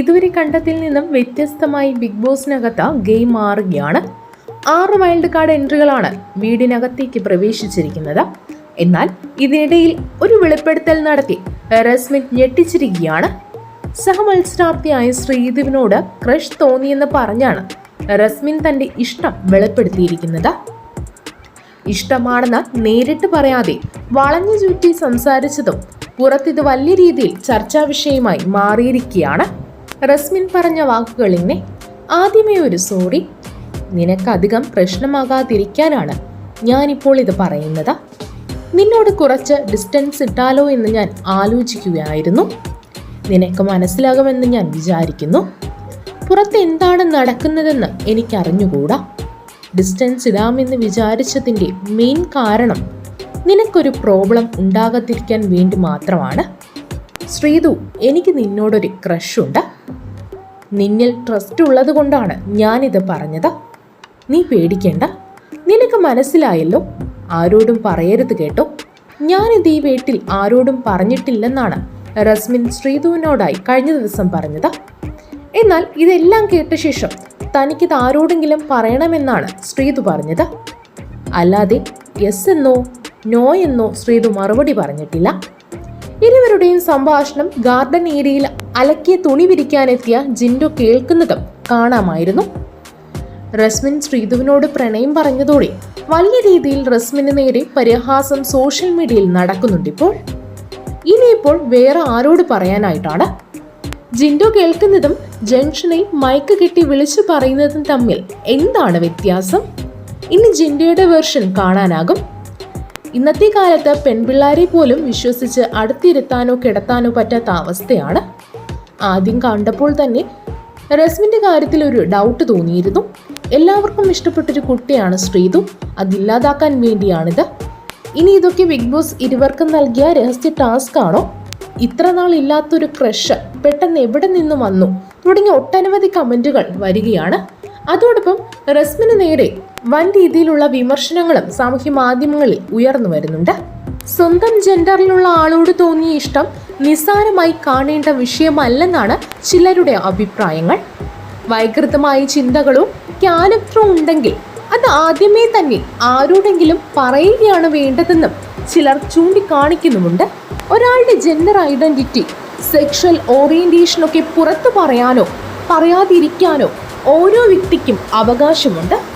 ഇതുവരെ കണ്ടതിൽ നിന്നും വ്യത്യസ്തമായി ബിഗ് ബോസിനകത്ത് ഗെയിം മാറുകയാണ്. ആറ് വൈൽഡ് കാർഡ് എൻട്രികളാണ് വീടിനകത്തേക്ക് പ്രവേശിച്ചിരിക്കുന്നത്. എന്നാൽ ഇതിനിടയിൽ ഒരു വെളിപ്പെടുത്തൽ നടത്തി. റസ്മിൻ ഞെട്ടിച്ചിരിക്കുകയാണ്. സഹമത്സരാർത്ഥിയായ ശ്രീദേവിനോട് ക്രഷ് തോന്നിയെന്ന് പറഞ്ഞാണ് റസ്മിൻ തന്റെ ഇഷ്ടം വെളിപ്പെടുത്തിയിരിക്കുന്നത്. ഇഷ്ടമാണെന്ന് നേരിട്ട് പറയാതെ വളഞ്ഞു ചുറ്റി സംസാരിച്ചതും പുറത്തിത് വലിയ രീതിയിൽ ചർച്ചാ വിഷയമായി മാറിയിരിക്കുകയാണ്. റസ്മിൻ പറഞ്ഞ വാക്കുകളിനെ ആദ്യമേ ഒരു സോറി. നിനക്കധികം പ്രശ്നമാകാതിരിക്കാനാണ് ഞാനിപ്പോൾ ഇത് പറയുന്നത്. നിന്നോട് കുറച്ച് ഡിസ്റ്റൻസ് ഇട്ടാലോ എന്ന് ഞാൻ ആലോചിക്കുകയായിരുന്നു. നിനക്ക് മനസ്സിലാകുമെന്ന് ഞാൻ വിചാരിക്കുന്നു. പുറത്ത് എന്താണ് നടക്കുന്നതെന്ന് എനിക്കറിഞ്ഞുകൂടാ. ഡിസ്റ്റൻസ് ഇടാമെന്ന് വിചാരിച്ചതിന്റെ മെയിൻ കാരണം നിനക്കൊരു പ്രോബ്ലം ഉണ്ടാകാതിരിക്കാൻ വേണ്ടി മാത്രമാണ്. ശ്രീതു എനിക്ക് നിന്നോടൊരു ക്രഷുണ്ട്. നിന്നിൽ ട്രസ്റ്റ് ഉള്ളത് കൊണ്ടാണ് ഞാനിത് പറഞ്ഞത്. നീ പേടിക്കേണ്ട. നിനക്ക് മനസ്സിലായല്ലോ. ആരോടും പറയരുത് കേട്ടോ. ഞാനിത് ഈ വീട്ടിൽ ആരോടും പറഞ്ഞിട്ടില്ലെന്നാണ് റസ്മിൻ ശ്രീതുവിനോടായി കഴിഞ്ഞ ദിവസം പറഞ്ഞത്. എന്നാൽ ഇതെല്ലാം കേട്ട ശേഷം തനിക്കിത് ആരോടെങ്കിലും പറയണമെന്നാണ് ശ്രീതു പറഞ്ഞത്. അല്ലാതെ യെസ് എന്നോ നോ എന്നോ ശ്രീതു മറുപടി പറഞ്ഞിട്ടില്ല. ഇരുവരുടെയും സംഭാഷണം ഗാർഡൻ ഏരിയയിൽ അലക്കിയ തുണി വിരിക്കാനെത്തിയ ജിൻഡോ കേൾക്കുന്നതും കാണാമായിരുന്നു. റസ്മിൻ ശ്രീധുവിനോട് പ്രണയം പറഞ്ഞതോടെ വലിയ രീതിയിൽ റസ്മിന് നേരെ പരിഹാസം സോഷ്യൽ മീഡിയയിൽ നടക്കുന്നുണ്ടിപ്പോൾ ഇനിയിപ്പോൾ വേറെ ആരോട് പറയാനായിട്ടാണ്? ജിൻഡോ കേൾക്കുന്നതും ജംഗ്ഷനിൽ മൈക്ക് കെട്ടി വിളിച്ചു പറയുന്നതും തമ്മിൽ എന്താണ് വ്യത്യാസം? ഇനി ജിൻഡോയുടെ വെർഷൻ കാണാനാകും. ഇന്നത്തെ കാലത്ത് പെൺപിള്ളാരെ പോലും വിശ്വസിച്ച് അടുത്തിരുത്താനോ കിടത്താനോ പറ്റാത്ത അവസ്ഥയാണ്. ആദ്യം കണ്ടപ്പോൾ തന്നെ റസ്മിന്റെ കാര്യത്തിൽ ഒരു ഡൗട്ട് തോന്നിയിരുന്നു. എല്ലാവർക്കും ഇഷ്ടപ്പെട്ടൊരു കുട്ടിയാണ് ശ്രീതു. അതില്ലാതാക്കാൻ വേണ്ടിയാണിത്. ഇനി ഇതൊക്കെ ബിഗ് ബോസ് ഇരുവർക്കും നൽകിയ രഹസ്യ ടാസ്ക് ആണോ? ഇത്ര നാൾ ഇല്ലാത്തൊരു ക്രഷ് പെട്ടെന്ന് എവിടെ നിന്ന് വന്നു? തുടങ്ങിയ ഒട്ടനവധി കമന്റുകൾ വരികയാണ്. അതോടൊപ്പം റസ്മിന് നേരെ വൻ രീതിയിലുള്ള വിമർശനങ്ങളും സാമൂഹ്യ മാധ്യമങ്ങളിൽ ഉയർന്നു വരുന്നുണ്ട്. സ്വന്തം ജെൻഡറിലുള്ള ആളോട് തോന്നിയ ഇഷ്ടം നിസ്സാരമായി കാണേണ്ട വിഷയമല്ലെന്നാണ് ചിലരുടെ അഭിപ്രായങ്ങൾ. വൈകൃതമായ ചിന്തകളും ക്യാരക്ടറും ഉണ്ടെങ്കിൽ അത് ആദ്യമേ തന്നെ ആരോടെങ്കിലും പറയുകയാണ് വേണ്ടതെന്നും ചിലർ ചൂണ്ടിക്കാണിക്കുന്നുമുണ്ട്. ഒരാളുടെ ജെൻഡർ ഐഡന്റിറ്റി സെക്ഷൽ ഓറിയന്റേഷനൊക്കെ പുറത്തു പറയാനോ പറയാതിരിക്കാനോ ഓരോ വ്യക്തിക്കും അവകാശമുണ്ട്.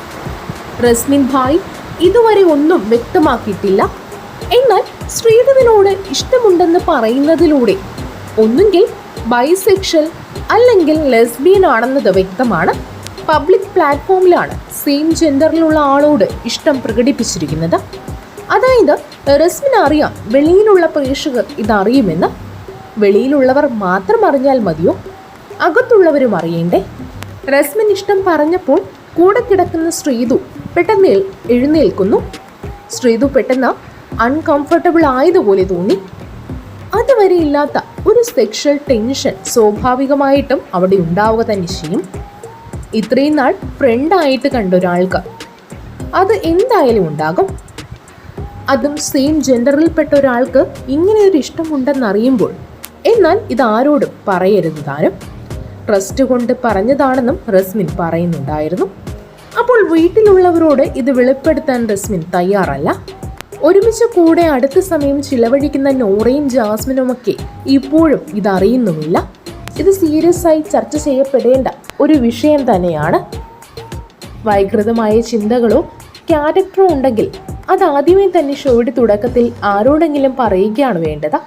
റസ്മിൻ ഭായ് ഇതുവരെ ഒന്നും വ്യക്തമാക്കിയിട്ടില്ല. എന്നാൽ ശ്രീധവിനോട് ഇഷ്ടമുണ്ടെന്ന് പറയുന്നതിലൂടെ ഒന്നുകിൽ ബൈസെക്ഷൽ അല്ലെങ്കിൽ ലെസ്ബിയൻ ആണെന്നത് വ്യക്തമാണ്. പബ്ലിക് പ്ലാറ്റ്ഫോമിലാണ് സെയിം ജെൻഡറിലുള്ള ആളോട് ഇഷ്ടം പ്രകടിപ്പിച്ചിരിക്കുന്നത്. അതായത് റസ്മിന് അറിയാം വെളിയിലുള്ള പ്രേക്ഷകർ ഇതറിയുമെന്ന്. വെളിയിലുള്ളവർ മാത്രം അറിഞ്ഞാൽ മതിയോ? അകത്തുള്ളവരും അറിയേണ്ടേ? റസ്മിൻ ഇഷ്ടം പറഞ്ഞപ്പോൾ കൂടെ കിടക്കുന്ന ശ്രീതു പെട്ടെന്ന് എഴുന്നേൽക്കുന്നു. ശ്രീതു പെട്ടെന്ന് അൺകംഫർട്ടബിൾ ആയതുപോലെ തോന്നി. അതുവരെ ഇല്ലാത്ത ഒരു സെക്ഷൽ ടെൻഷൻ സ്വാഭാവികമായിട്ടും അവിടെ ഉണ്ടാവുക തന്നെ ചെയ്യും. ഇത്രയും നാൾ ഫ്രണ്ടായിട്ട് കണ്ട ഒരാൾക്ക് അത് എന്തായാലും ഉണ്ടാകും. അതും സെയിം ജെൻഡറിൽപ്പെട്ട ഒരാൾക്ക് ഇങ്ങനെ ഒരു ഇഷ്ടമുണ്ടെന്നറിയുമ്പോൾ എന്നാൽ ഇത് ആരോടും പറയരുത് താനും. ട്രസ്റ്റ് കൊണ്ട് പറഞ്ഞതാണെന്നും റസ്മിൻ പറയുന്നുണ്ടായിരുന്നു. അപ്പോൾ വീട്ടിലുള്ളവരോട് ഇത് വെളിപ്പെടുത്താൻ റസ്മിൻ തയ്യാറല്ല. ഒരുമിച്ച് കൂടെ അടുത്ത സമയം ചിലവഴിക്കുന്ന നോറയും ജാസ്മിനുമൊക്കെ ഇപ്പോഴും ഇതറിയുന്നുമില്ല. ഇത് സീരിയസ് ആയി ചർച്ച ചെയ്യപ്പെടേണ്ട ഒരു വിഷയം തന്നെയാണ്. വൈകൃതമായ ചിന്തകളോ ക്യാരക്ടറോ ഉണ്ടെങ്കിൽ അത് ആദ്യമേ തന്നെ ഷോയുടെ തുടക്കത്തിൽ ആരോടെങ്കിലും പറയുകയാണ് വേണ്ടത്.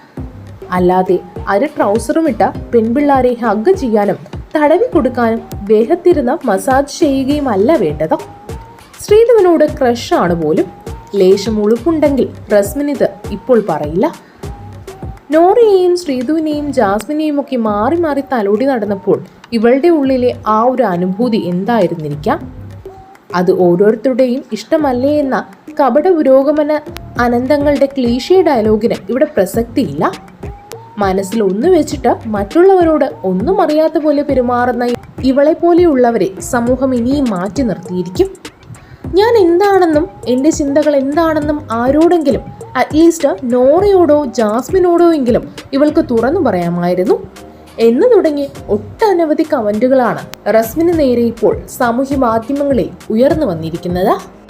അല്ലാതെ അര ട്രൗസറും ഇട്ട പെൺപിള്ളാരെ ഹഗ് ചെയ്യാനും തടവി കൊടുക്കാനും ദേഹത്തിരുന്ന് മസാജ് ചെയ്യുകയും അല്ല വേണ്ടത്. ശ്രീധുവിനോട് ക്രഷാണ് പോലും. ലേശം ഉളുപ്പുണ്ടെങ്കിൽ റസ്മിനിത് ഇപ്പോൾ പറയില്ല. നോറയെയും ശ്രീധുവിനെയും ജാസ്മിനെയും ഒക്കെ മാറി മാറി തലോടി നടന്നപ്പോൾ ഇവളുടെ ഉള്ളിലെ ആ ഒരു അനുഭൂതി എന്തായിരുന്നിരിക്കാം? അത് ഓരോരുത്തരുടെയും ഇഷ്ടമല്ലേ എന്ന കപട പുരോഗമന അനന്തങ്ങളുടെ ക്ലീഷേ ഡയലോഗിന് ഇവിടെ പ്രസക്തിയില്ല. മനസ്സിൽ ഒന്ന് വെച്ചിട്ട് മറ്റുള്ളവരോട് ഒന്നും അറിയാത്ത പോലെ പെരുമാറുന്ന ഇവളെ പോലെയുള്ളവരെ സമൂഹം ഇനിയും മാറ്റി നിർത്തിയിരിക്കും. ഞാൻ എന്താണെന്നും എന്റെ ചിന്തകൾ എന്താണെന്നും ആരോടെങ്കിലും അറ്റ്ലീസ്റ്റ് നോറയോടോ ജാസ്മിനോടോ എങ്കിലും ഇവൾക്ക് തുറന്നു പറയാമായിരുന്നു. എന്ന് തുടങ്ങി ഒട്ടനവധി കമന്റുകളാണ് റസ്മിന് നേരെ ഇപ്പോൾ സാമൂഹ്യ മാധ്യമങ്ങളിൽ ഉയർന്നു വന്നിരിക്കുന്നത്.